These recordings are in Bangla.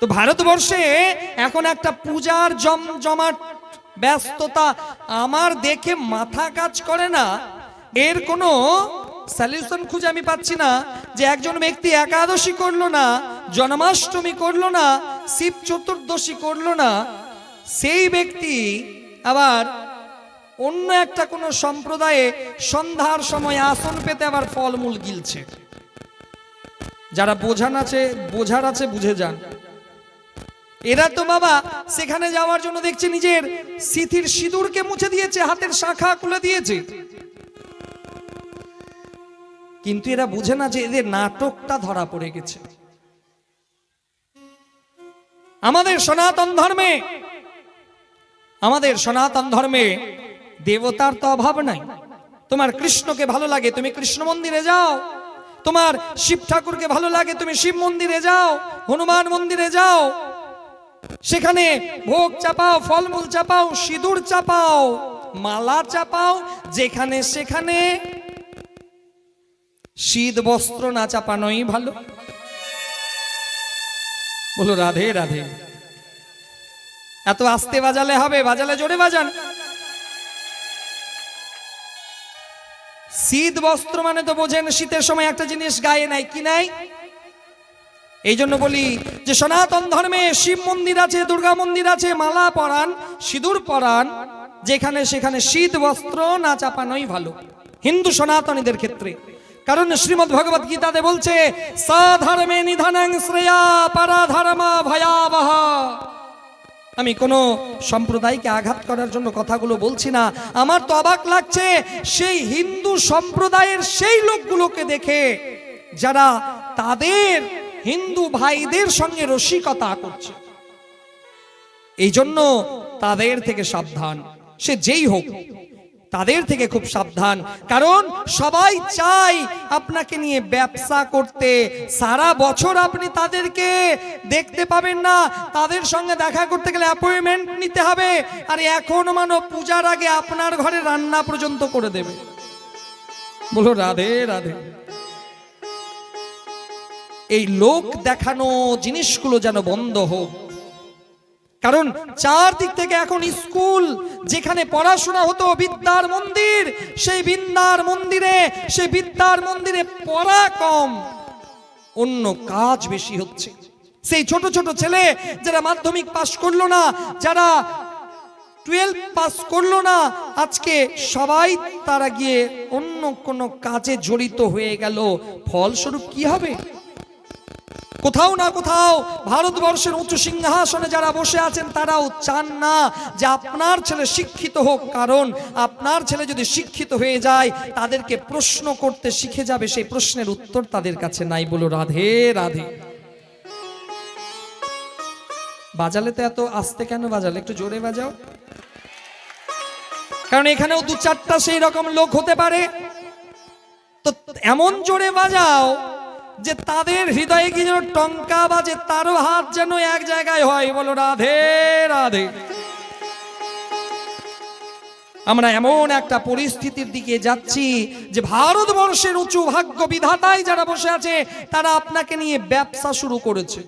তো ভারতবর্ষে এখন একটা পূজার জমজমাট ব্যস্ততা আমার দেখে মাথা কাজ করে না। এর কোনো সলিউশন খুঁজে আমি পাচ্ছি না যে একজন ব্যক্তি একাদশী করল না, জন্মাষ্টমী করল না, শিব চতুর্দশী করল না, সেই ব্যক্তি আবার অন্য একটা কোনো সম্প্রদায়ে সন্ধ্যার সময় আসন পেতে আবার ফলমূল গিলছে। যারা বোঝান আছে, বোঝার আছে, বুঝে যান। এরা তো বাবা সেখানে যাওয়ার জন্য দেখছে নিজের সিথির সিঁদুরকে মুছে দিয়েছে, হাতের শাখা খুলে দিয়েছে। কিন্তু এরা বুঝে না যে এদের নাটকটা ধরা পড়ে গেছে। আমাদের সনাতন ধর্মে, আমাদের সনাতন ধর্মে দেবতার তো অভাব নাই। তোমার কৃষ্ণকে ভালো লাগে, তুমি কৃষ্ণ মন্দিরে যাও। তোমার শিব ঠাকুরকে ভালো লাগে, তুমি শিব মন্দিরে যাও, হনুমান মন্দিরে যাও। সেখানে ভোগ চাপাও, ফলমূল চাপাও, সিঁদুর চাপাও, মালা চাপাও, যেখানে সেখানে শীত বস্ত্র না চাপানোই ভালো। বলো, রাধে রাধে। এত আস্তে বাজালে হবে, বাজালে জোরে বাজান। শীত বস্ত্র মানে তো বোঝেন শীতের সময় একটা জিনিস গায়ে নাই, কি নাই? এই জন্য বলি যে সনাতন ধর্মে শিব মন্দির আছে, দুর্গা মন্দির আছে, মালা পরান সিঁদুর পরান যেখানে সেখানে শীত, বস্ত্র, না চাপানোই ভালো। হিন্দু সনাতনীদের ক্ষেত্রে। কারণ শ্রীমদ ভগবত গীতাতে বলছে সাধর্মে নিধনাং শ্রেয়া পরাধর্মা ভয়াবহ। আমি কোনো সম্প্রদায়কে আঘাত করার জন্য কথাগুলো বলছি না। আমার তো অবাক লাগছে, সেই হিন্দু সম্প্রদায়ের সেই লোকগুলোকে দেখে যারা তাদের হিন্দু ভাইদের সঙ্গে রসিকতা করছে। এই জন্য তাদের থেকে সাবধান। সে যেই হোক, তাদের থেকে খুব সাবধান। কারণ সবাই চাই আপনাকে নিয়ে ব্যবসা করতে। সারা বছর আপনি তাদেরকে দেখতে পাবেন না। তাদের সঙ্গে দেখা করতে গেলে অ্যাপয়েন্টমেন্ট নিতে হবে। আর এখন মানো, পূজার আগে আপনার ঘরে রান্না পর্যন্ত করে দেবে। বলো, রাধে রাধে। এই লোক দেখানো জিনিসগুলো যেন বন্ধ হোক। কারণ চারদিক থেকে এখন স্কুল, যেখানে পড়াশোনা হতো বিদ্যার মন্দির, সেই বিদ্যার মন্দিরে, সেই বিদ্যার মন্দিরে পড়া কম, অন্য কাজ বেশি হচ্ছে। সেই ছোট ছোট ছেলে যারা মাধ্যমিক পাশ করল না, যারা টুয়েলভ পাস করল না, আজকে সবাই তারা গিয়ে অন্য কোনো কাজে জড়িত হয়ে গেল। ফলস্বরূপ কি হবে? কোথাও না কোথাও ভারতবর্ষের উঁচু সিংহাসনে যারা বসে আছেন, তারাও চান না যে আপনার ছেলে শিক্ষিত হোক। কারণ আপনার ছেলে যদি শিক্ষিত হয়ে যায়, তাদেরকে প্রশ্ন করতে শিখে যাবে, সেই প্রশ্নের উত্তর তাদের কাছে নাই। বলো, রাধে রাধে। বাজালে তো এত আস্তে কেন বাজালে? একটু জোরে বাজাও। কারণ এখানেও দু চারটা সেই রকম লোক হতে পারে। তো এমন জোরে বাজাও যে তাদের হৃদয়ে কি যেন টঙ্কা বাজে, তারও হাত যেন এক জায়গায় হয়। বলো, রাধে রাধে। আমরা এমন একটা পরিস্থিতির দিকে যাচ্ছি যে ভারতবর্ষের উঁচু ভাগ্য বিধাতায় যারা বসে আছে, তারা আপনাকে নিয়ে ব্যবসা শুরু করেছে।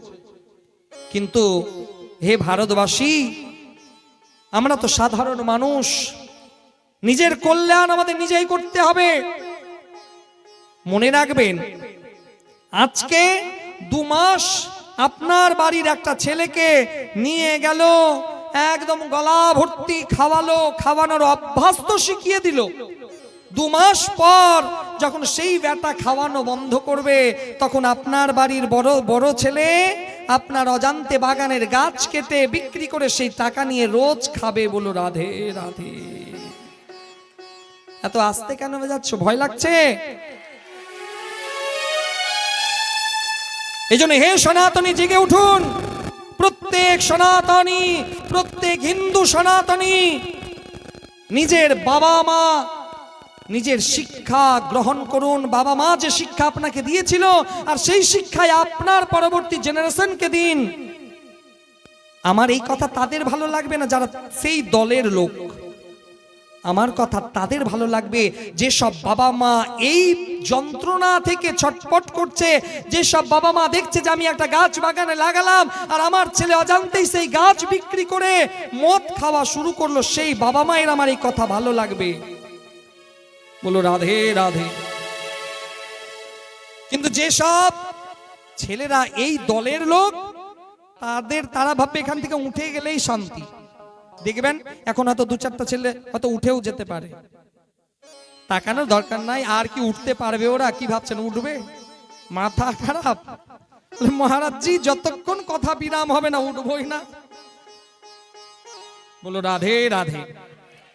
কিন্তু হে ভারতবাসী, আমরা তো সাধারণ মানুষ। নিজের কল্যাণ আমাদের নিজেই করতে হবে। মনে রাখবেন আজকে দু মাস আপনার বাড়ির একটা ছেলেকে নিয়ে গেল, একদম গলা ভর্তি খাওয়ালো, খাওয়ানোর অভ্যাস তো শিখিয়ে দিল। দু মাস পর যখন সেই ব্যাটা খাওয়ানো বন্ধ করবে, তখন আপনার বাড়ির বড় বড় ছেলে আপনার অজান্তে বাগানের গাছ কেটে বিক্রি করে সেই টাকা নিয়ে রোজ খাবে বলো রাধে রাধে। এত আস্তে কেন যাচ্ছ ভয় লাগছে? এই জন্য হে সনাতনী, জেগে উঠুন। প্রত্যেক সনাতনী, প্রত্যেক হিন্দু সনাতনী, নিজের বাবা মা, নিজের শিক্ষা গ্রহণ করুন। বাবা মা যে শিক্ষা আপনাকে দিয়েছিল, আর সেই শিক্ষায় আপনার পরবর্তী জেনারেশনকে দিন। আমার এই কথা তাদের ভালো লাগবে না, যারা সেই দলের লোক। আমার কথা তাদের ভালো লাগবে। যে সব বাবা মা এই যন্ত্রণা থেকে ছটপট করছে যে সব বাবা মা দেখছে যে আমি একটা গাছ বাগানে লাগালাম আর আমার ছেলে অজান্তেই সেই গাছ বিক্রি করে মদ খাওয়া শুরু করল, সেই বাবা মায়ের আমার এই কথা ভালো লাগবে। বলো, রাধে রাধে। কিন্তু যেসব ছেলেরা এই দলের লোক, তাদের তারা ভাববে এখান থেকে উঠে গেলেই শান্তি। দেখবেন, এখন হয়তো দু চারটা ছেলে হয়তো উঠেও যেতে পারে। তাকানোর দরকার নাই, আর কি উঠতে পারবে ওরা, কি ভাবছেন, উঠবে? মাথা খারাপ। মহারাজজি, যতক্ষণ কথা বিরাম হবে না, উঠবই না। বলো, রাধে রাধে।